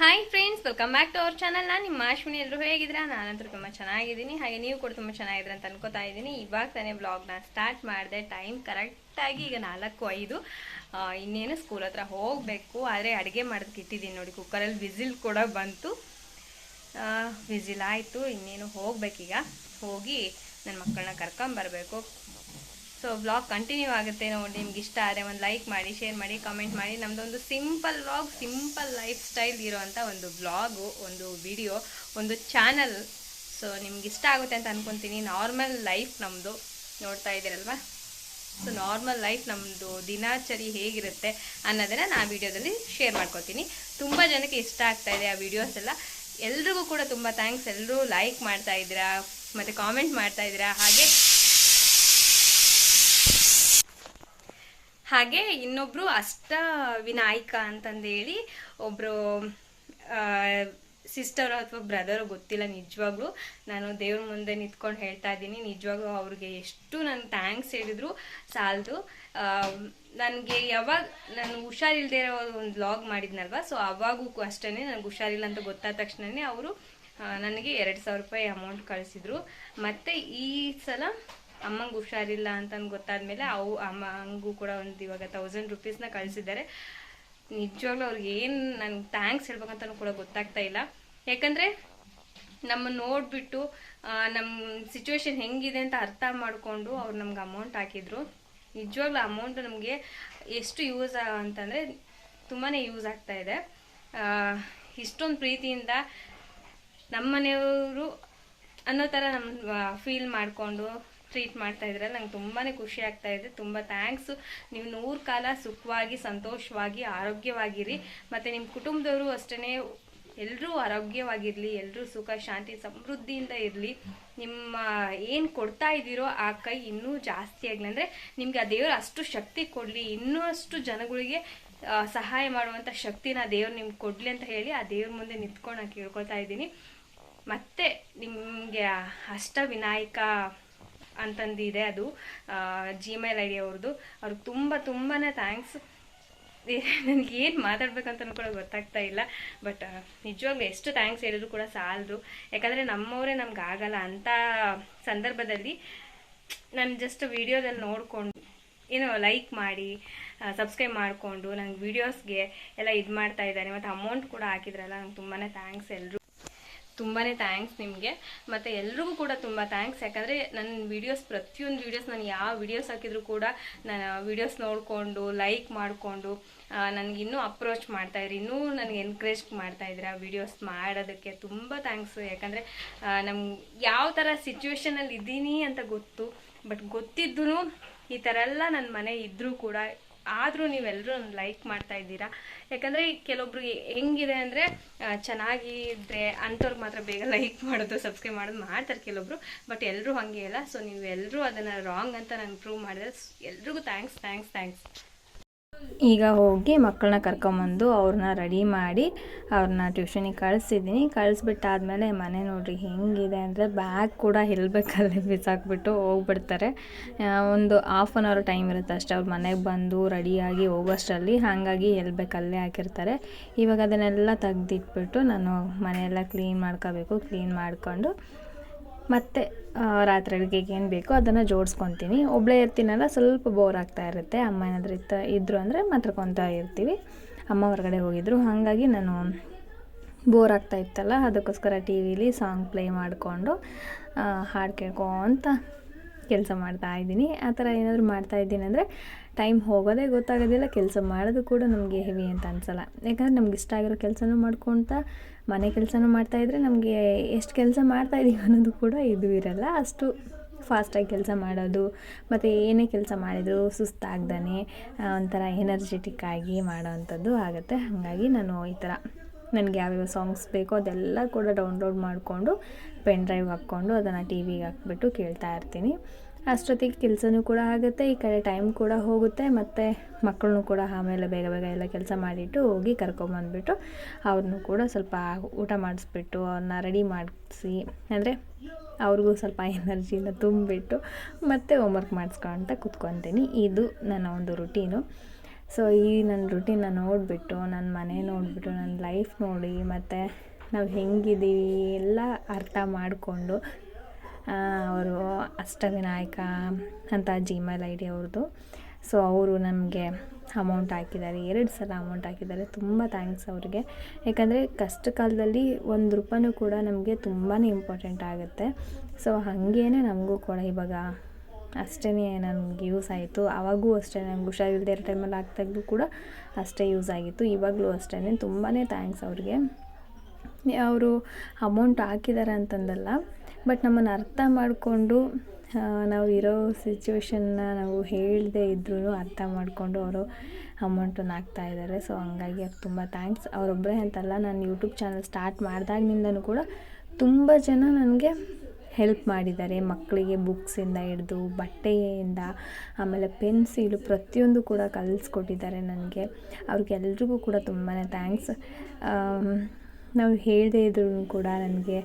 Hi friends welcome back to our channel ನಾನು ನಿಮ್ಮ ಅಶ್ವಿನಿ. ಎಲ್ಲರೂ ಹೇಗಿದ್ದೀರಾ? ನಾನಂತೂ ತುಂಬ ಚೆನ್ನಾಗಿದ್ದೀನಿ. ಹಾಗೆ ನೀವು ಕೂಡ ತುಂಬ ಚೆನ್ನಾಗಿದ್ರೆ ಅಂತ ಅನ್ಕೋತಾ ಇದ್ದೀನಿ. ಇವಾಗ ತಾನೇ ಬ್ಲಾಗ್ನ ಸ್ಟಾರ್ಟ್ ಮಾಡಿದೆ. ಟೈಮ್ ಕರೆಕ್ಟಾಗಿ ಈಗ ನಾಲ್ಕು ಐದು. ಇನ್ನೇನು ಸ್ಕೂಲ್ ಹತ್ರ ಹೋಗಬೇಕು. ಆದರೆ ಅಡುಗೆ ಮಾಡೋದಕ್ಕೆ ಇಟ್ಟಿದ್ದೀನಿ ನೋಡಿ. ಕುಕ್ಕರಲ್ಲಿ ವಿಸಿಲ್ ಕೂಡ ಬಂತು. ವಿಸಿಲ್ ಆಯಿತು. ಇನ್ನೇನು ಹೋಗಬೇಕೀಗ. ಹೋಗಿ ನನ್ನ ಮಕ್ಕಳನ್ನ ಕರ್ಕೊಂಬರ್ಬೇಕು. ಸೊ ವ್ಲಾಗ್ ಕಂಟಿನ್ಯೂ ಆಗುತ್ತೆ ನೋಡಿ, ನಿಮ್ಗೆ ಇಷ್ಟ ಆದರೆ ಒಂದು ಲೈಕ್ ಮಾಡಿ ಶೇರ್ ಮಾಡಿ ಕಮೆಂಟ್ ಮಾಡಿ. ನಮ್ಮದೊಂದು simple vlog simple lifestyle ಇರೋವಂಥ ಒಂದು ವ್ಲಾಗು ಒಂದು ವಿಡಿಯೋ ಒಂದು ಚಾನಲ್ ಸೊ ನಿಮ್ಗೆ ಇಷ್ಟ ಆಗುತ್ತೆ ಅಂತ ಅನ್ಕೊತೀನಿ. ನಾರ್ಮಲ್ ಲೈಫ್ ನಮ್ಮದು ನೋಡ್ತಾ ಇದ್ದೀರಲ್ವಾ? ಸೊ ನಾರ್ಮಲ್ ಲೈಫ್ ನಮ್ಮದು ದಿನಾಚರಿ ಹೇಗಿರುತ್ತೆ ಅನ್ನೋದನ್ನು ನಾನು ವಿಡಿಯೋದಲ್ಲಿ ಶೇರ್ ಮಾಡ್ಕೊತೀನಿ. ತುಂಬ ಜನಕ್ಕೆ ಇಷ್ಟ ಆಗ್ತಾ ಇದೆ ಆ ವಿಡಿಯೋಸ್ ಎಲ್ಲ. ಎಲ್ರಿಗೂ ಕೂಡ ತುಂಬ ಥ್ಯಾಂಕ್ಸ್ ಎಲ್ಲರೂ ಲೈಕ್ ಮಾಡ್ತಾ ಇದ್ದೀರಾ, ಮತ್ತು ಕಾಮೆಂಟ್ ಮಾಡ್ತಾ ಇದ್ದೀರಾ. ಹಾಗೆ ಹಾಗೆ ಇನ್ನೊಬ್ರು ಅಷ್ಟ ವಿನಾಯಕ ಅಂತಂದೇಳಿ ಒಬ್ರು ಸಿಸ್ಟರ್ ಅಥವಾ ಬ್ರದರ್ ಗೊತ್ತಿಲ್ಲ ನಿಜವಾಗ್ಲೂ. ನಾನು ದೇವ್ರ ಮುಂದೆ ನಿಂತ್ಕೊಂಡು ಹೇಳ್ತಾ ಇದ್ದೀನಿ. ನಿಜವಾಗ್ಲೂ ಅವ್ರಿಗೆ ಎಷ್ಟು ನಾನು ಥ್ಯಾಂಕ್ಸ್ ಹೇಳಿದ್ರು ಸಾಲದು. ನನಗೆ ಯಾವಾಗ, ನಾನು ಹುಷಾರಿಲ್ಲದೆ ಇರೋ ಒಂದು ವ್ಲಾಗ್ ಮಾಡಿದ್ನಲ್ವ ಸೊ ಅವಾಗೂ ಅಷ್ಟೇ ನನಗೆ ಹುಷಾರಿಲ್ಲ ಅಂತ ಗೊತ್ತಾದ ತಕ್ಷಣನೇ ಅವರು ನನಗೆ ಎರಡು ಸಾವಿರ ರೂಪಾಯಿ ಅಮೌಂಟ್ ಕಳಿಸಿದ್ರು. ಮತ್ತು ಈ ಸಲ ಅಮ್ಮಂಗೆ ಹುಷಾರಿಲ್ಲ ಅಂತ ಗೊತ್ತಾದ್ಮೇಲೆ ಅವು ಅಮ್ಮ, ಹಂಗೂ ಕೂಡ ಒಂದು ಇವಾಗ ತೌಸಂಡ್ ರುಪೀಸ್ನ ಕಳಿಸಿದ್ದಾರೆ. ನಿಜವಾಗ್ಲೂ ಅವ್ರಿಗೆ ಏನು ನನಗೆ ಥ್ಯಾಂಕ್ಸ್ ಹೇಳ್ಬೇಕಂತಲೂ ಕೂಡ ಗೊತ್ತಾಗ್ತಾ ಇಲ್ಲ. ಯಾಕಂದರೆ ನಮ್ಮ ನೋಡಿಬಿಟ್ಟು ನಮ್ಮ ಸಿಚುವೇಶನ್ ಹೆಂಗಿದೆ ಅಂತ ಅರ್ಥ ಮಾಡಿಕೊಂಡು ಅವ್ರು ನಮ್ಗೆ ಅಮೌಂಟ್ ಹಾಕಿದ್ರು. ನಿಜವಾಗ್ಲೂ ಅಮೌಂಟ್ ನಮಗೆ ಎಷ್ಟು ಯೂಸ್ ಅಂತಂದರೆ ತುಂಬಾ ಯೂಸ್ ಆಗ್ತಾ ಇದೆ. ಇಷ್ಟೊಂದು ಪ್ರೀತಿಯಿಂದ ನಮ್ಮ ಮನೆಯವರು ಅನ್ನೋ ಥರ ನಮ್ಮ ಫೀಲ್ ಮಾಡಿಕೊಂಡು ಟ್ರೀಟ್ ಮಾಡ್ತಾ ಇದ್ರೆ ನಂಗೆ ತುಂಬಾ ಖುಷಿ ಆಗ್ತಾ ಇದೆ. ತುಂಬ ಥ್ಯಾಂಕ್ಸು ನೀವು ನೂರು ಕಾಲ ಸುಖವಾಗಿ, ಸಂತೋಷವಾಗಿ, ಆರೋಗ್ಯವಾಗಿರಿ. ಮತ್ತು ನಿಮ್ಮ ಕುಟುಂಬದವರು ಅಷ್ಟೇ ಎಲ್ಲರೂ ಆರೋಗ್ಯವಾಗಿರಲಿ ಎಲ್ಲರೂ ಸುಖ, ಶಾಂತಿ, ಸಮೃದ್ಧಿಯಿಂದ ಇರಲಿ. ನಿಮ್ಮ ಏನು ಕೊಡ್ತಾ ಇದ್ದೀರೋ ಆ ಕೈ ಇನ್ನೂ ಜಾಸ್ತಿ ಆಗಲಿ. ಅಂದರೆ ನಿಮಗೆ ಆ ದೇವರು ಅಷ್ಟು ಶಕ್ತಿ ಕೊಡಲಿ ಇನ್ನೂ ಅಷ್ಟು ಜನಗಳಿಗೆ ಸಹಾಯ ಮಾಡುವಂಥ ಶಕ್ತಿನ ದೇವ್ರು ನಿಮ್ಗೆ ಕೊಡಲಿ ಅಂತ ಹೇಳಿ ಆ ದೇವ್ರ ಮುಂದೆ ನಿಂತ್ಕೊಂಡು ನಾನು ಕೇಳ್ಕೊತಾ ಇದ್ದೀನಿ. ಮತ್ತೆ ನಿಮಗೆ ಅಷ್ಟ ವಿನಾಯಕ ಅಂತಂದಿದೆ ಅದು ಜಿಮೇಲ್ ಐ ಡಿ ಅವ್ರದ್ದು. ಅವ್ರಿಗೆ ತುಂಬ ತುಂಬಾ ಥ್ಯಾಂಕ್ಸ್ ನನಗೆ ಏನು ಮಾತಾಡ್ಬೇಕಂತನೂ ಕೂಡ ಗೊತ್ತಾಗ್ತಾ ಇಲ್ಲ. ಬಟ್ ನಿಜವಾಗ್ಲೂ ಎಷ್ಟು ಥ್ಯಾಂಕ್ಸ್ ಹೇಳಿದ್ರು ಕೂಡ ಸಾಲದು. ಯಾಕಂದರೆ ನಮ್ಮವರೇ ನಮ್ಗೆ ಆಗಲ್ಲ ಅಂತ ಸಂದರ್ಭದಲ್ಲಿ ನಾನು ಜಸ್ಟ್ ವಿಡಿಯೋದಲ್ಲಿ ನೋಡಿಕೊಂಡು, ಏನೋ ಲೈಕ್ ಮಾಡಿ ಸಬ್ಸ್ಕ್ರೈಬ್ ಮಾಡಿಕೊಂಡು ನಂಗೆ ವೀಡಿಯೋಸ್ಗೆ ಎಲ್ಲ ಇದು ಮಾಡ್ತಾ ಇದ್ದಾರೆ. ಮತ್ತು ಅಮೌಂಟ್ ಕೂಡ ಹಾಕಿದ್ರಲ್ಲ, ನಂಗೆ ತುಂಬಾ ಥ್ಯಾಂಕ್ಸ್ ಎಲ್ಲರೂ ತುಂಬಾ ಥ್ಯಾಂಕ್ಸ್ ನಿಮಗೆ. ಮತ್ತು ಎಲ್ರಿಗೂ ಕೂಡ ತುಂಬ ಥ್ಯಾಂಕ್ಸ್ ಯಾಕಂದರೆ ನನ್ನ ವೀಡಿಯೋಸ್ ಪ್ರತಿಯೊಂದು ವೀಡಿಯೋಸ್ ನಾನು ಯಾವ ವೀಡಿಯೋಸ್ ಹಾಕಿದ್ರು ಕೂಡ ನಾನು ವೀಡಿಯೋಸ್ ನೋಡಿಕೊಂಡು ಲೈಕ್ ಮಾಡಿಕೊಂಡು ನನಗೆ ಇನ್ನೂ ಅಪ್ರೋಚ್ ಮಾಡ್ತಾಯಿದ್ರಿ ಇನ್ನೂ ನನಗೆ ಎನ್ಕರೇಜ್ ಆ ವೀಡಿಯೋಸ್ ಮಾಡೋದಕ್ಕೆ. ತುಂಬ ಥ್ಯಾಂಕ್ಸು ಯಾಕಂದರೆ ನಮ್ಮ ಯಾವ ಥರ ಸಿಚುವೇಶನಲ್ಲಿ ಇದ್ದೀನಿ ಅಂತ ಗೊತ್ತು. ಬಟ್ ಗೊತ್ತಿದ್ದು ಈ ಥರ ಎಲ್ಲ ನನ್ನ ಮನೆ ಇದ್ದರೂ ಕೂಡ ಆದರೂ ನೀವೆಲ್ಲರೂ ಲೈಕ್ ಮಾಡ್ತಾ ಇದ್ದೀರಾ? ಯಾಕಂದರೆ ಕೆಲವೊಬ್ರು ಹೆಂಗಿದೆ ಅಂದರೆ ಚೆನ್ನಾಗಿದ್ರೆ ಅಂಥವ್ರಿಗೆ ಮಾತ್ರ ಬೇಗ ಲೈಕ್ ಮಾಡೋದು ಸಬ್ಸ್ಕ್ರೈಬ್ ಮಾಡೋದು ಮಾಡ್ತಾರೆ ಕೆಲವೊಬ್ರು. ಬಟ್ ಎಲ್ಲರೂ ಹಾಗೆ ಇಲ್ಲ ಸೊ ನೀವು ಎಲ್ಲರೂ ಅದನ್ನು ರಾಂಗ್ ಅಂತ ನಾನು ಪ್ರೂವ್ ಮಾಡಿದ್ರೆ, ಎಲ್ರಿಗೂ ಥ್ಯಾಂಕ್ಸ್ ಥ್ಯಾಂಕ್ಸ್ ಥ್ಯಾಂಕ್ಸ್ ಈಗ ಹೋಗಿ ಮಕ್ಕಳನ್ನ ಕರ್ಕೊಂಬಂದು ಅವ್ರನ್ನ ರೆಡಿ ಮಾಡಿ ಅವ್ರನ್ನ ಟ್ಯೂಷನಿಗೆ ಕಳಿಸಿದ್ದೀನಿ. ಕಳಿಸ್ಬಿಟ್ಟಾದ್ಮೇಲೆ ಮನೆ ನೋಡಿರಿ ಹೆಂಗಿದೆ ಅಂದರೆ ಬ್ಯಾಗ್ ಕೂಡ ಹೆಲ್ಬೇಕಲ್ಲೇ ಬಿಸಾಕ್ಬಿಟ್ಟು ಹೋಗ್ಬಿಡ್ತಾರೆ. ಒಂದು ಹಾಫ್ ಆನ್ ಅವರ್ ಟೈಮ್ ಇರುತ್ತೆ ಅಷ್ಟೇ. ಅವ್ರು ಮನೆಗೆ ಬಂದು ರೆಡಿಯಾಗಿ ಹೋಗೋಷ್ಟರಲ್ಲಿ ಹಾಗಾಗಿ ಎಲ್ಬೇಕಲ್ಲೇ ಹಾಕಿರ್ತಾರೆ. ಇವಾಗ ಅದನ್ನೆಲ್ಲ ತೆಗ್ದಿಟ್ಬಿಟ್ಟು ನಾನು ಮನೆಯೆಲ್ಲ ಕ್ಲೀನ್ ಮಾಡ್ಕೋಬೇಕು ಕ್ಲೀನ್ ಮಾಡ್ಕೊಂಡು ಮತ್ತು ರಾತ್ರಿ ಅಡುಗೆಗೆ ಏನು ಬೇಕೋ ಅದನ್ನು ಜೋಡಿಸ್ಕೊತೀನಿ. ಒಬ್ಬಳೇ ಇರ್ತೀನಲ್ಲ, ಸ್ವಲ್ಪ ಬೋರ್ ಆಗ್ತಾ ಇರುತ್ತೆ. ಅಮ್ಮ ಏನಾದರೂ ಇತ್ತ ಇದ್ದರು ಅಂದರೆ ಮಾತಾಡ್ಕೊತಾ ಇರ್ತೀವಿ. ಅಮ್ಮ ಹೊರಗಡೆ ಹೋಗಿದ್ರು. ಹಾಗಾಗಿ ನಾನು ಬೋರ್ ಆಗ್ತಾ ಇತ್ತಲ್ಲ, ಅದಕ್ಕೋಸ್ಕರ ಟಿ ವಿಲಿ ಸಾಂಗ್ ಪ್ಲೇ ಮಾಡಿಕೊಂಡು ಹಾಡು ಕೇಳ್ಕೊತ ಕೆಲಸ ಮಾಡ್ತಾ ಇದ್ದೀನಿ. ಆ ಥರ ಏನಾದರೂ ಮಾಡ್ತಾ ಇದ್ದೀನಿ ಅಂದರೆ ಟೈಮ್ ಹೋಗೋದೇ ಗೊತ್ತಾಗೋದಿಲ್ಲ. ಕೆಲಸ ಮಾಡೋದು ಕೂಡ ನಮಗೆ ಹೆವಿ ಅಂತ ಅನ್ಸಲ್ಲ. ಯಾಕಂದರೆ ನಮ್ಗೆ ಇಷ್ಟ ಆಗಿರೋ ಕೆಲಸನೂ ಮಾಡ್ಕೊತ ಮನೆ ಕೆಲಸನೂ ಮಾಡ್ತಾಯಿದ್ರೆ ನಮಗೆ ಎಷ್ಟು ಕೆಲಸ ಮಾಡ್ತಾಯಿದ್ದೀವಿ ಅನ್ನೋದು ಕೂಡ ಇದು ಇರಲ್ಲ. ಅಷ್ಟು ಫಾಸ್ಟಾಗಿ ಕೆಲಸ ಮಾಡೋದು, ಮತ್ತು ಏನೇ ಕೆಲಸ ಮಾಡಿದರೂ ಸುಸ್ತಾಗ್ದಾನೆ ಒಂಥರ ಎನರ್ಜೆಟಿಕ್ ಆಗಿ ಮಾಡೋವಂಥದ್ದು ಆಗುತ್ತೆ. ಹಾಗಾಗಿ ನಾನು ಈ ಥರ ನನಗೆ ಯಾವ್ಯಾವ ಸಾಂಗ್ಸ್ ಬೇಕೋ ಅದೆಲ್ಲ ಕೂಡ ಡೌನ್ಲೋಡ್ ಮಾಡಿಕೊಂಡು ಪೆನ್ ಡ್ರೈವ್ ಹಾಕ್ಕೊಂಡು ಅದನ್ನು ಟಿ ವಿಗೆ ಹಾಕ್ಬಿಟ್ಟು ಕೇಳ್ತಾ ಇರ್ತೀನಿ. ಅಷ್ಟೊತ್ತಿಗೆ ಕೆಲಸನೂ ಕೂಡ ಆಗುತ್ತೆ, ಈ ಕಡೆ ಟೈಮ್ ಕೂಡ ಹೋಗುತ್ತೆ, ಮತ್ತು ಮಕ್ಕಳನ್ನೂ ಕೂಡ ಆಮೇಲೆ ಬೇಗ ಬೇಗ ಎಲ್ಲ ಕೆಲಸ ಮಾಡಿಟ್ಟು ಹೋಗಿ ಕರ್ಕೊಂಬಂದ್ಬಿಟ್ಟು ಅವ್ರನ್ನೂ ಕೂಡ ಸ್ವಲ್ಪ ಊಟ ಮಾಡಿಸ್ಬಿಟ್ಟು ಅವ್ರನ್ನ ರೆಡಿ ಮಾಡಿಸಿ, ಅಂದರೆ ಅವ್ರಿಗೂ ಸ್ವಲ್ಪ ಎನರ್ಜಿನ ತುಂಬಿಬಿಟ್ಟು ಮತ್ತೆ ಹೋಮ್ವರ್ಕ್ ಮಾಡಿಸ್ಕೊಂತ ಕೂತ್ಕೊತೀನಿ. ಇದು ನನ್ನ ಒಂದು ರುಟೀನು ಸೊ ಈ ನನ್ನ ರುಟೀನ ನೋಡಿಬಿಟ್ಟು, ನನ್ನ ಮನೆ ನೋಡಿಬಿಟ್ಟು, ನನ್ನ ಲೈಫ್ ನೋಡಿ, ಮತ್ತು ನಾವು ಹೆಂಗಿದ್ದೀವಿ ಎಲ್ಲ ಅರ್ಥ ಮಾಡಿಕೊಂಡು ಅವರು ಅಷ್ಟವಿನಾಯಕ ಅಂತ ಜಿಮೇಲ್ ಐ ಡಿ ಅವ್ರದ್ದು. ಸೊ ಅವರು ನಮಗೆ ಅಮೌಂಟ್ ಹಾಕಿದ್ದಾರೆ. ಎರಡು ಸಲ ಅಮೌಂಟ್ ಹಾಕಿದ್ದಾರೆ. ತುಂಬ ಥ್ಯಾಂಕ್ಸ್ ಅವ್ರಿಗೆ. ಯಾಕಂದರೆ ಕಷ್ಟ ಕಾಲದಲ್ಲಿ ಒಂದು ರೂಪಾಯೂ ಕೂಡ ನಮಗೆ ತುಂಬಾ ಇಂಪಾರ್ಟೆಂಟ್ ಆಗುತ್ತೆ. ಸೊ ಹಾಗೇನೆ ನಮಗೂ ಕೂಡ ಇವಾಗ ಅಷ್ಟೇ ನನಗೆ ಯೂಸ್ ಆಯಿತು. ಆವಾಗೂ ಅಷ್ಟೇ ನಂಗೆ ಹುಷಾರಿಲ್ಲದೆ ಇರೋ ಟೈಮಲ್ಲಿ ಆಗ್ತಾಗಲೂ ಕೂಡ ಅಷ್ಟೇ ಯೂಸ್ ಆಗಿತ್ತು. ಇವಾಗಲೂ ಅಷ್ಟೇ ತುಂಬಾ ಥ್ಯಾಂಕ್ಸ್ ಅವ್ರಿಗೆ. ಅವರು ಅಮೌಂಟ್ ಹಾಕಿದ್ದಾರೆ ಅಂತಂದಲ್ಲ ಬಟ್ ನಮ್ಮನ್ನು ಅರ್ಥ ಮಾಡಿಕೊಂಡು ನಾವು ಇರೋ ಸಿಚುವೇಶನ್ನ ನಾವು ಹೇಳದೇ ಇದ್ರೂ ಅರ್ಥ ಮಾಡಿಕೊಂಡು ಅವರು ಅಮೌಂಟನ್ನು ಹಾಕ್ತಾಯಿದ್ದಾರೆ ಸೊ ಹಂಗಾಗಿ ಅವ್ರಿಗೆ ತುಂಬ ಥ್ಯಾಂಕ್ಸ್ ಅವರೊಬ್ಬರೇ ಅಂತಲ್ಲ, ನಾನು ಯೂಟ್ಯೂಬ್ ಚಾನಲ್ ಸ್ಟಾರ್ಟ್ ಮಾಡಿದಾಗಿನಿಂದನೂ ಕೂಡ ತುಂಬ ಜನ ನನಗೆ ಹೆಲ್ಪ್ ಮಾಡಿದ್ದಾರೆ. ಮಕ್ಕಳಿಗೆ ಬುಕ್ಸಿಂದ ಹಿಡ್ದು, ಬಟ್ಟೆಯಿಂದ, ಆಮೇಲೆ ಪೆನ್ಸಿಲು ಪ್ರತಿಯೊಂದು ಕೂಡ ಕಲಿಸ್ಕೊಟ್ಟಿದ್ದಾರೆ ನನಗೆ. ಅವ್ರಿಗೆಲ್ರಿಗೂ ಕೂಡ ತುಂಬಾ ಥ್ಯಾಂಕ್ಸ್ ನಾವು ಹೇಳದೇ ಇದ್ರೂ ಕೂಡ ನನಗೆ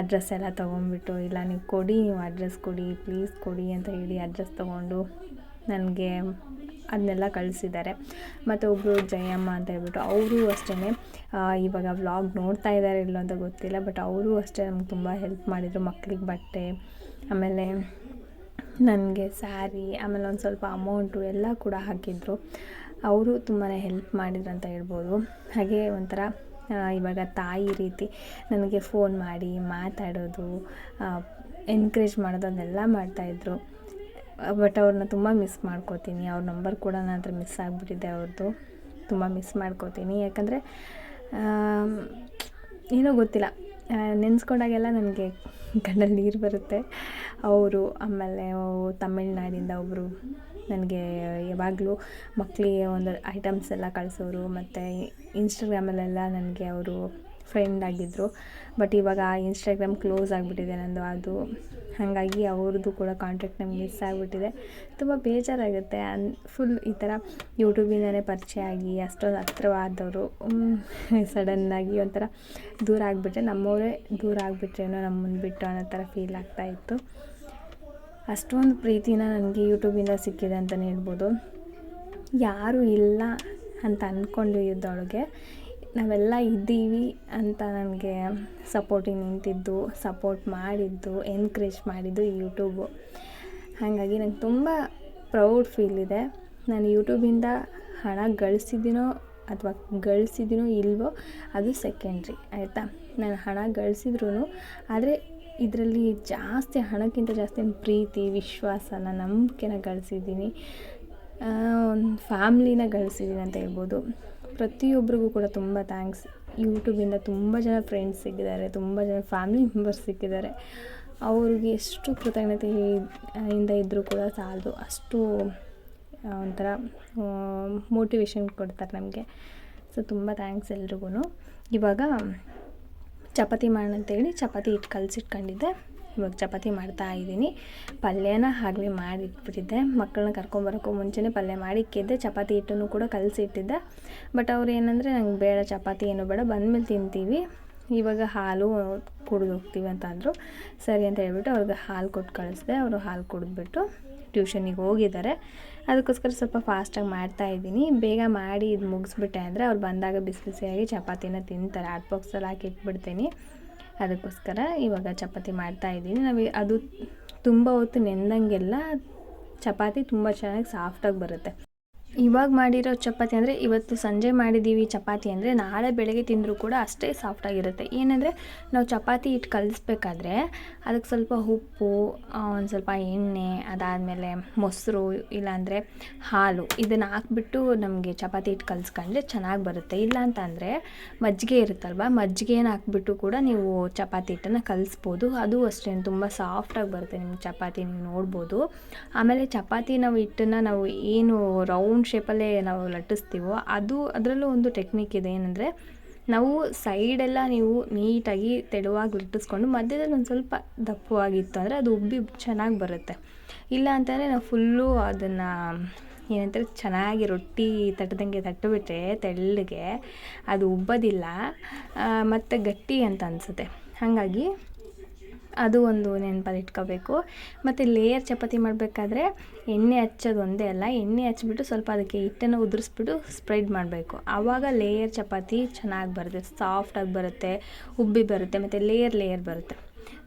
ಅಡ್ರೆಸ್ ಎಲ್ಲ ತೊಗೊಂಡ್ಬಿಟ್ಟು, ಇಲ್ಲ ನೀವು ಕೊಡಿ, ನೀವು ಅಡ್ರೆಸ್ ಕೊಡಿ ಪ್ಲೀಸ್ ಕೊಡಿ ಅಂತ ಹೇಳಿ ಅಡ್ರೆಸ್ ತೊಗೊಂಡು ನನಗೆ ಅದನ್ನೆಲ್ಲ ಕಳಿಸಿದ್ದಾರೆ. ಮತ್ತು ಒಬ್ಬರು ಜಯಮ್ಮ ಅಂತ ಹೇಳ್ಬಿಟ್ಟು ಅವರು ಅಷ್ಟೇ ಇವಾಗ ವ್ಲಾಗ್ ನೋಡ್ತಾ ಇದ್ದಾರೆ ಇಲ್ಲೋ ಅಂತ ಗೊತ್ತಿಲ್ಲ ಬಟ್ ಅವರು ಅಷ್ಟೇ ನಮ್ಗೆ ತುಂಬ ಹೆಲ್ಪ್ ಮಾಡಿದರು ಮಕ್ಳಿಗೆ ಬಟ್ಟೆ, ಆಮೇಲೆ ನನಗೆ ಸ್ಯಾರಿ ಆಮೇಲೆ ಒಂದು ಸ್ವಲ್ಪ ಅಮೌಂಟು ಎಲ್ಲ ಕೂಡ ಹಾಕಿದ್ರು. ಅವರು ತುಂಬಾ ಹೆಲ್ಪ್ ಮಾಡಿದ್ರು ಅಂತ ಹೇಳ್ಬೋದು. ಹಾಗೆ ಒಂಥರ ಇವಾಗ ತಾಯಿ ರೀತಿ ನನಗೆ ಫೋನ್ ಮಾಡಿ ಮಾತಾಡೋದು ಎನ್ಕರೇಜ್ ಮಾಡೋದು ಅದನ್ನೆಲ್ಲ ಮಾಡ್ತಾಯಿದ್ರು ಬಟ್ ಅವ್ರನ್ನ ತುಂಬ ಮಿಸ್ ಮಾಡ್ಕೋತೀನಿ. ಅವ್ರ ನಂಬರ್ ಕೂಡ ನಾನು ಹತ್ರ ಮಿಸ್ ಆಗಿಬಿಟ್ಟಿದೆ ಅವ್ರದ್ದು ತುಂಬ ಮಿಸ್ ಮಾಡ್ಕೋತೀನಿ. ಯಾಕಂದರೆ ಏನೋ ಗೊತ್ತಿಲ್ಲ. ನೆನೆಸ್ಕೊಂಡಾಗೆಲ್ಲ ನನಗೆ ಕಣ್ಣಲ್ಲಿ ನೀರು ಬರುತ್ತೆ. ಅವರು ಆಮೇಲೆ ತಮಿಳ್ನಾಡಿಂದ ಒಬ್ಬರು ನನಗೆ ಯಾವಾಗಲೂ ಮಕ್ಕಳಿಗೆ ಒಂದು ಐಟಮ್ಸ್ ಎಲ್ಲ ಕಳಿಸೋರು ಮತ್ತು ಇನ್ಸ್ಟಾಗ್ರಾಮಲ್ಲೆಲ್ಲ ನನಗೆ ಅವರು ಫ್ರೆಂಡ್ ಆಗಿದ್ದರು ಬಟ್ ಇವಾಗ ಇನ್ಸ್ಟಾಗ್ರಾಮ್ ಕ್ಲೋಸ್ ಆಗಿಬಿಟ್ಟಿದೆ ನಂದು, ಅದು ಹಾಗಾಗಿ ಅವ್ರದ್ದು ಕೂಡ ಕಾಂಟ್ಯಾಕ್ಟ್ ನಮ್ಗೆ ಮಿಸ್ ಆಗಿಬಿಟ್ಟಿದೆ. ತುಂಬ ಬೇಜಾರಾಗುತ್ತೆ. ಅನ್ ಫುಲ್ ಈ ಥರ ಯೂಟ್ಯೂಬಿಂದಲೇ ಪರಿಚಯ ಆಗಿ, ಅಷ್ಟೊಂದು ಹತ್ರವಾದವರು ಸಡನ್ನಾಗಿ ಒಂಥರ ದೂರ ಆಗಿಬಿಟ್ರೆ, ನಮ್ಮವರೇ ದೂರ ಆಗಿಬಿಟ್ರೇನೋ ನಮ್ಮನ್ನು ಬಿಟ್ಟು ಅನ್ನೋ ಥರ ಫೀಲ್ ಆಗ್ತಾಯಿತ್ತು ಅಷ್ಟೊಂದು ಪ್ರೀತಿನ ನನಗೆ ಯೂಟ್ಯೂಬಿಂದ ಸಿಕ್ಕಿದೆ ಅಂತಲೇ ಹೇಳ್ಬೋದು. ಯಾರೂ ಇಲ್ಲ ಅಂತ ಅಂದ್ಕೊಂಡಿದ್ದೊಳಗೆ ನಾವೆಲ್ಲ ಇದ್ದೀವಿ ಅಂತ ನನಗೆ ಸಪೋರ್ಟಿಗೆ ನಿಂತಿದ್ದು, ಸಪೋರ್ಟ್ ಮಾಡಿದ್ದು, ಎನ್ಕರೇಜ್ ಮಾಡಿದ್ದು ಯೂಟ್ಯೂಬು. ಹಾಗಾಗಿ ನಂಗೆ ತುಂಬ ಪ್ರೌಡ್ ಫೀಲ್ ಇದೆ. ನಾನು ಯೂಟ್ಯೂಬಿಂದ ಹಣ ಗಳಿಸಿದ್ದೀನೋ ಅಥವಾ ಗಳಿಸಿದ್ದೀನೋ ಇಲ್ವೋ ಅದು ಸೆಕೆಂಡ್ರಿ, ಆಯಿತಾ? ನಾನು ಹಣ ಗಳಿಸಿದ್ರೂ ಆದರೆ ಇದರಲ್ಲಿ ಜಾಸ್ತಿ ಹಣಕ್ಕಿಂತ ಜಾಸ್ತಿ ಪ್ರೀತಿ, ವಿಶ್ವಾಸನ ನಂಬಿಕೆನ ಗಳಿಸಿದ್ದೀನಿ. ಒಂದು ಫ್ಯಾಮ್ಲಿನ ಗಳಿಸಿದ್ದೀನಿ ಅಂತ ಹೇಳ್ಬೋದು. ಪ್ರತಿಯೊಬ್ಬರಿಗೂ ಕೂಡ ತುಂಬ ಥ್ಯಾಂಕ್ಸ್. ಯೂಟ್ಯೂಬಿಂದ ತುಂಬ ಜನ ಫ್ರೆಂಡ್ಸ್ ಸಿಕ್ಕಿದ್ದಾರೆ, ತುಂಬ ಜನ ಫ್ಯಾಮಿಲಿ ಮೆಂಬರ್ಸ್ ಸಿಕ್ಕಿದ್ದಾರೆ. ಅವ್ರಿಗೆ ಎಷ್ಟು ಕೃತಜ್ಞತೆ ಇಂದ ಇದ್ದರೂ ಕೂಡ ಸಾಲದು. ಅಷ್ಟು ಒಂಥರ ಮೋಟಿವೇಶನ್ ಕೊಡ್ತಾರೆ ನಮಗೆ. ಸೊ ತುಂಬ ಥ್ಯಾಂಕ್ಸ್ ಎಲ್ರಿಗೂ ಇವಾಗ ಚಪಾತಿ ಅಂತೇಳಿ ಚಪಾತಿ ಹಿಟ್ಟು ಕಲಸಿಟ್ಕೊಂಡಿದ್ದೆ. ಇವಾಗ ಚಪಾತಿ ಮಾಡ್ತಾ ಇದ್ದೀನಿ. ಪಲ್ಯನ ಹಾಗೆ ಮಾಡಿಟ್ಬಿಟ್ಟಿದ್ದೆ. ಮಕ್ಕಳನ್ನ ಕರ್ಕೊಂಬರೋಕ್ಕೂ ಮುಂಚೆನೇ ಪಲ್ಯ ಮಾಡಿ ಇಕ್ಕಿದ್ದೆ. ಚಪಾತಿ ಹಿಟ್ಟನ್ನು ಕೂಡ ಕಲಸಿಟ್ಟಿದ್ದೆ. ಬಟ್ ಅವ್ರು ಏನಂದರೆ, ನಂಗೆ ಬೇಡ, ಚಪಾತಿ ಏನು ಬೇಡ, ಬಂದಮೇಲೆ ತಿಂತೀವಿ. ಇವಾಗ ಹಾಲು ಕುಡಿದು ಹೋಗ್ತೀವಿ ಅಂತ ಅಂದರು ಸರಿ ಅಂತ ಹೇಳ್ಬಿಟ್ಟು ಅವ್ರಿಗೆ ಹಾಲು ಕೊಟ್ಟು ಕಳಿಸ್ದೆ. ಅವರು ಹಾಲು ಕುಡಿದ್ಬಿಟ್ಟು ಟ್ಯೂಷನಿಗೆ ಹೋಗಿದ್ದಾರೆ. ಅದಕ್ಕೋಸ್ಕರ ಸ್ವಲ್ಪ ಫಾಸ್ಟಾಗಿ ಮಾಡ್ತಾಯಿದ್ದೀನಿ ಬೇಗ ಮಾಡಿ ಇದು ಮುಗಿಸ್ಬಿಟ್ಟೆ ಅಂದರೆ ಅವ್ರು ಬಂದಾಗ ಬಿಸಿ ಬಿಸಿಯಾಗಿ ಚಪಾತಿನ ತಿಂತಾರೆ. ಆಟ್ ಬಾಕ್ಸಲ್ಲಿ ಹಾಕಿ ಇಟ್ಬಿಡ್ತೀನಿ. ಅದಕ್ಕೋಸ್ಕರ ಇವಾಗ ಚಪಾತಿ ಮಾಡ್ತಾ ಇದ್ದೀನಿ. ನಾವು ಅದು ತುಂಬ ಹೊತ್ತು ನೆಂದಂಗೆಲ್ಲ ಚಪಾತಿ ತುಂಬ ಚೆನ್ನಾಗಿ ಸಾಫ್ಟಾಗಿ ಬರುತ್ತೆ. ಇವಾಗ ಮಾಡಿರೋ ಚಪಾತಿ ಅಂದರೆ ಇವತ್ತು ಸಂಜೆ ಮಾಡಿದ್ದೀವಿ ಚಪಾತಿ ಅಂದರೆ ನಾಳೆ ಬೆಳಗ್ಗೆ ತಿಂದರೂ ಕೂಡ ಅಷ್ಟೇ ಸಾಫ್ಟಾಗಿರುತ್ತೆ ಏನಂದರೆ ನಾವು ಚಪಾತಿ ಹಿಟ್ಟು ಕಲಿಸ್ಬೇಕಾದ್ರೆ ಅದಕ್ಕೆ ಸ್ವಲ್ಪ ಉಪ್ಪು ಒಂದು ಸ್ವಲ್ಪ ಎಣ್ಣೆ, ಅದಾದಮೇಲೆ ಮೊಸರು, ಇಲ್ಲಾಂದರೆ ಹಾಲು ಇದನ್ನು ಹಾಕ್ಬಿಟ್ಟು ನಮಗೆ ಚಪಾತಿ ಹಿಟ್ಟು ಕಲಿಸ್ಕೊಂಡ್ರೆ ಚೆನ್ನಾಗಿ ಬರುತ್ತೆ. ಇಲ್ಲ ಅಂತ ಮಜ್ಜಿಗೆ ಇರುತ್ತಲ್ವ ಮಜ್ಜಿಗೆನ ಹಾಕ್ಬಿಟ್ಟು ಕೂಡ ನೀವು ಚಪಾತಿ ಹಿಟ್ಟನ್ನು ಕಲಿಸ್ಬೋದು. ಅದು ಅಷ್ಟೇ, ತುಂಬ ಸಾಫ್ಟಾಗಿ ಬರುತ್ತೆ ನಿಮ್ಗೆ ಚಪಾತಿ ನೀವು ನೋಡ್ಬೋದು. ಆಮೇಲೆ ಚಪಾತಿ ನಾವು ಹಿಟ್ಟನ್ನು ನಾವು ಏನು ರೌಂಡ್ ಶೇಪಲ್ಲೇ ನಾವು ಲಟ್ಟಿಸ್ತೀವೋ, ಅದು ಅದರಲ್ಲೂ ಒಂದು ಟೆಕ್ನಿಕ್ ಇದೆ. ಏನಂದರೆ, ನಾವು ಸೈಡೆಲ್ಲ ನೀವು ನೀಟಾಗಿ ತೆಳುವಾಗಿ ಲಟ್ಟಿಸ್ಕೊಂಡು ಮಧ್ಯದಲ್ಲಿ ಒಂದು ಸ್ವಲ್ಪ ದಪ್ಪವಾಗಿತ್ತು ಅಂದರೆ ಅದು ಉಬ್ಬಿ ಚೆನ್ನಾಗಿ ಬರುತ್ತೆ. ಇಲ್ಲ ಅಂತಂದರೆ ನಾವು ಫುಲ್ಲು ಅದನ್ನು, ಏನಂತಾರೆ, ಚೆನ್ನಾಗಿ ರೊಟ್ಟಿ ತಟ್ಟದಂಗೆ ತಟ್ಟಿಬಿಟ್ರೆ ತೆಳ್ಳಗೆ ಅದು ಉಬ್ಬೋದಿಲ್ಲ. ಮತ್ತು ಗಟ್ಟಿ ಅಂತ ಅನಿಸುತ್ತೆ. ಹಾಗಾಗಿ ಅದು ಒಂದು ನೆನಪಲ್ಲಿ ಇಟ್ಕೋಬೇಕು ಮತ್ತು ಲೇಯರ್ ಚಪಾತಿ ಮಾಡಬೇಕಾದ್ರೆ ಎಣ್ಣೆ ಹಚ್ಚೋದು ಒಂದೇ ಅಲ್ಲ, ಎಣ್ಣೆ ಹಚ್ಬಿಟ್ಟು ಸ್ವಲ್ಪ ಅದಕ್ಕೆ ಹಿಟ್ಟನ್ನು ಉದುರಿಸ್ಬಿಟ್ಟು ಸ್ಪ್ರೆಡ್ ಮಾಡಬೇಕು. ಆವಾಗ ಲೇಯರ್ ಚಪಾತಿ ಚೆನ್ನಾಗಿ ಬರುತ್ತೆ ಸಾಫ್ಟಾಗಿ ಬರುತ್ತೆ, ಉಬ್ಬಿ ಬರುತ್ತೆ, ಮತ್ತು ಲೇಯರ್ ಲೇಯರ್ ಬರುತ್ತೆ.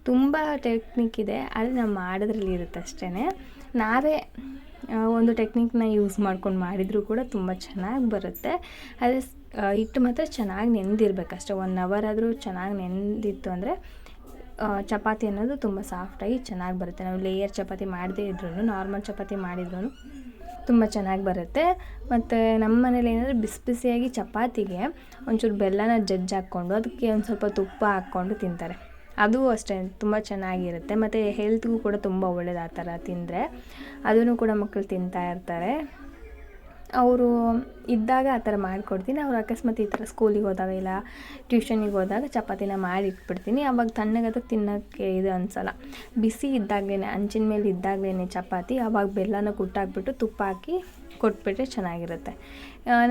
ತುಂಬ ಟೆಕ್ನಿಕ್ ಇದೆ, ಆದರೆ ನಾವು ಮಾಡೋದ್ರಲ್ಲಿ ಇರುತ್ತೆ ಅಷ್ಟೇ ನಾವೇ ಒಂದು ಟೆಕ್ನಿಕ್ನ ಯೂಸ್ ಮಾಡ್ಕೊಂಡು ಮಾಡಿದರೂ ಕೂಡ ತುಂಬ ಚೆನ್ನಾಗಿ ಬರುತ್ತೆ. ಆದರೆ ಹಿಟ್ಟು ಮಾತ್ರ ಚೆನ್ನಾಗಿ ನೆನೆದಿರ್ಬೇಕಷ್ಟೇ ಒನ್ ಅವರ್ ಆದರೂ ಚೆನ್ನಾಗಿ ನೆನೆದಿತ್ತು ಅಂದರೆ ಚಪಾತಿ ಅನ್ನೋದು ತುಂಬ ಸಾಫ್ಟಾಗಿ ಚೆನ್ನಾಗಿ ಬರುತ್ತೆ. ನಾವು ಲೇಯರ್ ಚಪಾತಿ ಮಾಡದೇ ಇದ್ರೂ ನಾರ್ಮಲ್ ಚಪಾತಿ ಮಾಡಿದ್ರೂ ತುಂಬ ಚೆನ್ನಾಗಿ ಬರುತ್ತೆ. ಮತ್ತು ನಮ್ಮ ಮನೇಲಿ ಏನಂದರೆ ಬಿಸಿ ಬಿಸಿಯಾಗಿ ಚಪಾತಿಗೆ ಒಂಚೂರು ಬೆಲ್ಲನ ಜಜ್ಜಿ ಹಾಕ್ಕೊಂಡು, ಅದಕ್ಕೆ ಒಂದು ಸ್ವಲ್ಪ ತುಪ್ಪ ಹಾಕ್ಕೊಂಡು ತಿಂತಾರೆ. ಅದು ಅಷ್ಟೇ, ತುಂಬ ಚೆನ್ನಾಗಿರುತ್ತೆ. ಮತ್ತು ಹೆಲ್ತ್ಗೂ ಕೂಡ ತುಂಬ ಒಳ್ಳೇದು ಆ ಥರ ತಿಂದರೆ. ಅದನ್ನು ಕೂಡ ಮಕ್ಕಳು ತಿಂತಾ ಇರ್ತಾರೆ. ಅವರು ಇದ್ದಾಗ ಆ ಥರ ಮಾಡಿಕೊಡ್ತೀನಿ. ಅವ್ರು ಅಕಸ್ಮಾತ್ ಈ ಥರ ಸ್ಕೂಲಿಗೆ ಹೋದಾಗ ಇಲ್ಲ, ಟ್ಯೂಷನಿಗೆ ಹೋದಾಗ ಚಪಾತಿನ ಮಾಡಿ ಇಟ್ಬಿಡ್ತೀನಿ. ಅವಾಗ ತಣ್ಣಗದ ತಿನ್ನೋಕ್ಕೆ ಇದು ಅನಿಸಲ್ಲ. ಬಿಸಿ ಇದ್ದಾಗಲೇ ಹಂಚಿನ ಮೇಲೆ ಇದ್ದಾಗಲೇ ಚಪಾತಿ, ಅವಾಗ ಬೆಲ್ಲನ ಕುಟ್ಟಾಕ್ಬಿಟ್ಟು ತುಪ್ಪ ಹಾಕಿ ಕೊಟ್ಬಿಟ್ರೆ ಚೆನ್ನಾಗಿರುತ್ತೆ.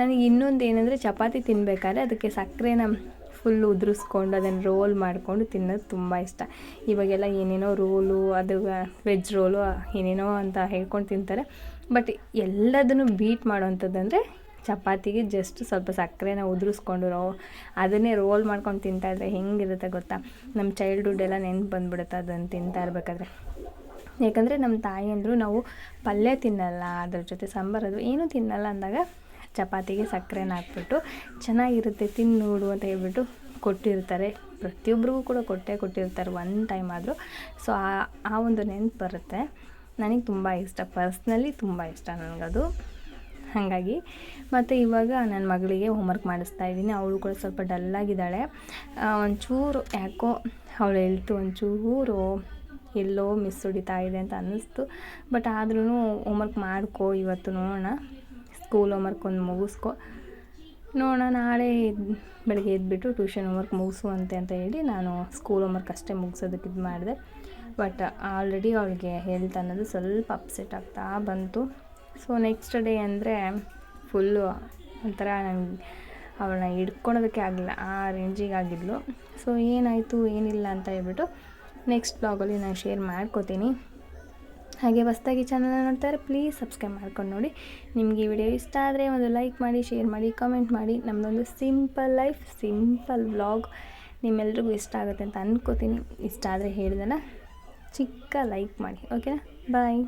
ನನಗೆ ಇನ್ನೊಂದು ಏನಂದರೆ ಚಪಾತಿ ತಿನ್ನಬೇಕಾದ್ರೆ ಅದಕ್ಕೆ ಸಕ್ಕರೆನ ಫುಲ್ ಉದುರಿಸ್ಕೊಂಡು ಅದನ್ನು ರೋಲ್ ಮಾಡಿಕೊಂಡು ತಿನ್ನೋದು ತುಂಬ ಇಷ್ಟ. ಇವಾಗೆಲ್ಲ ಏನೇನೋ ರೋಲು ಅದು ವೆಜ್ ರೋಲು ಏನೇನೋ ಅಂತ ಹೇಳ್ಕೊಂಡು ತಿಂತಾರೆ. ಬಟ್ ಎಲ್ಲದನ್ನು ಬೀಟ್ ಮಾಡೋವಂಥದ್ದಂದರೆ ಚಪಾತಿಗೆ ಜಸ್ಟ್ ಸ್ವಲ್ಪ ಸಕ್ಕರೆನ ಉದುರಿಸ್ಕೊಂಡು ರೋ, ಅದನ್ನೇ ರೋಲ್ ಮಾಡ್ಕೊಂಡು ತಿಂತಾಯಿದ್ರೆ ಹೆಂಗಿರುತ್ತೆ ಗೊತ್ತಾ? ನಮ್ಮ ಚೈಲ್ಡ್ಹುಡ್ ಎಲ್ಲ ನೆನ್ಪು ಬಂದ್ಬಿಡುತ್ತೆ ಅದನ್ನು ತಿಂತಾ ಇರಬೇಕಾದ್ರೆ. ಯಾಕಂದರೆ ನಮ್ಮ ತಾಯಿ ಅಂದರು ನಾವು ಪಲ್ಯ ತಿನ್ನಲ್ಲ, ಅದ್ರ ಜೊತೆ ಸಾಂಬಾರು ಅದು ಏನೂ ತಿನ್ನಲ್ಲ ಅಂದಾಗ ಚಪಾತಿಗೆ ಸಕ್ಕರೆನ ಹಾಕ್ಬಿಟ್ಟು ಚೆನ್ನಾಗಿರುತ್ತೆ ತಿಂದು ನೋಡು ಅಂತ ಹೇಳ್ಬಿಟ್ಟು ಕೊಟ್ಟಿರ್ತಾರೆ. ಪ್ರತಿಯೊಬ್ಬರಿಗೂ ಕೂಡ ಕೊಟ್ಟೇ ಕೊಟ್ಟಿರ್ತಾರೆ ಒನ್ ಟೈಮ್ ಆದರೂ. ಸೊ ಆ ಆ ಒಂದು ನೆನ್ಪು ಬರುತ್ತೆ. ನನಗೆ ತುಂಬ ಇಷ್ಟ. ಪರ್ಸ್ನಲಿ ತುಂಬ ಇಷ್ಟ ನನಗದು. ಹಾಗಾಗಿ, ಮತ್ತು ಇವಾಗ ನನ್ನ ಮಗಳಿಗೆ ಹೋಮ್ವರ್ಕ್ ಮಾಡಿಸ್ತಾ ಇದ್ದೀನಿ. ಅವಳು ಕೂಡ ಸ್ವಲ್ಪ ಡಲ್ಲಾಗಿದ್ದಾಳೆ ಒಂಚೂರು ಯಾಕೋ ಅವಳು ಹೇಳ್ತು, ಒಂಚೂರು ಎಲ್ಲೋ ಮಿಸ್ ಹೊಡಿತಾ ಇದೆ ಅಂತ ಅನ್ನಿಸ್ತು. ಬಟ್ ಆದ್ರೂ ಹೋಮ್ವರ್ಕ್ ಮಾಡ್ಕೋ ಇವತ್ತು ನೋಡೋಣ. ಸ್ಕೂಲ್ ಹೋಮ್ವರ್ಕ್ ಒಂದು ಮುಗಿಸ್ಕೊ ನೋಡೋಣ, ನಾಳೆ ಬೆಳಗ್ಗೆ ಎದ್ಬಿಟ್ಟು ಟ್ಯೂಷನ್ ಹೋಮ್ವರ್ಕ್ ಮುಗಿಸುವಂತೆ ಅಂತ ಹೇಳಿ ನಾನು ಸ್ಕೂಲ್ ಹೋಮ್ವರ್ಕ್ ಅಷ್ಟೇ ಮುಗಿಸೋದಕ್ಕೆ ಇದು ಮಾಡಿದೆ. ಬಟ್ ಆಲ್ರೆಡಿ ಅವಳಿಗೆ ಹೆಲ್ತ್ ಅನ್ನೋದು ಸ್ವಲ್ಪ ಅಪ್ಸೆಟ್ ಆಗ್ತಾ ಬಂತು. ಸೊ ನೆಕ್ಸ್ಟ್ ಡೇ ಅಂದರೆ ಫುಲ್ಲು ಒಂಥರ ನಂಗೆ ಅವಳನ್ನ ಹಿಡ್ಕೊಳೋದಕ್ಕೆ ಆಗಲಿಲ್ಲ, ಆ ರೇಂಜಿಗೆ ಆಗಿದ್ಲು. ಸೊ ಏನಾಯಿತು, ಏನಿಲ್ಲ ಅಂತ ಹೇಳ್ಬಿಟ್ಟು ನೆಕ್ಸ್ಟ್ ಬ್ಲಾಗಲ್ಲಿ ನಾನು ಶೇರ್ ಮಾಡ್ಕೋತೀನಿ. ಹಾಗೆ ಹೊಸ್ದಾಗಿ ಚಾನಲ್ನ ನೋಡ್ತಾರೆ ಪ್ಲೀಸ್ ಸಬ್ಸ್ಕ್ರೈಬ್ ಮಾಡ್ಕೊಂಡು ನೋಡಿ. ನಿಮಗೆ ಈ ವಿಡಿಯೋ ಇಷ್ಟ ಆದರೆ ಒಂದು ಲೈಕ್ ಮಾಡಿ ಶೇರ್ ಮಾಡಿ ಕಮೆಂಟ್ ಮಾಡಿ. ನಮ್ಮದೊಂದು ಸಿಂಪಲ್ ಲೈಫ್ ಸಿಂಪಲ್ ವ್ಲಾಗ್ ನಿಮ್ಮೆಲ್ರಿಗೂ ಇಷ್ಟ ಆಗುತ್ತೆ ಅಂತ ಅಂದ್ಕೋತೀನಿ ಇಷ್ಟ ಆದರೆ ಹೇಳಿದೆನ ಚಿಕ್ಕ ಲೈಕ್ ಮಾಡಿ ಓಕೆನಾ ಬಾಯ್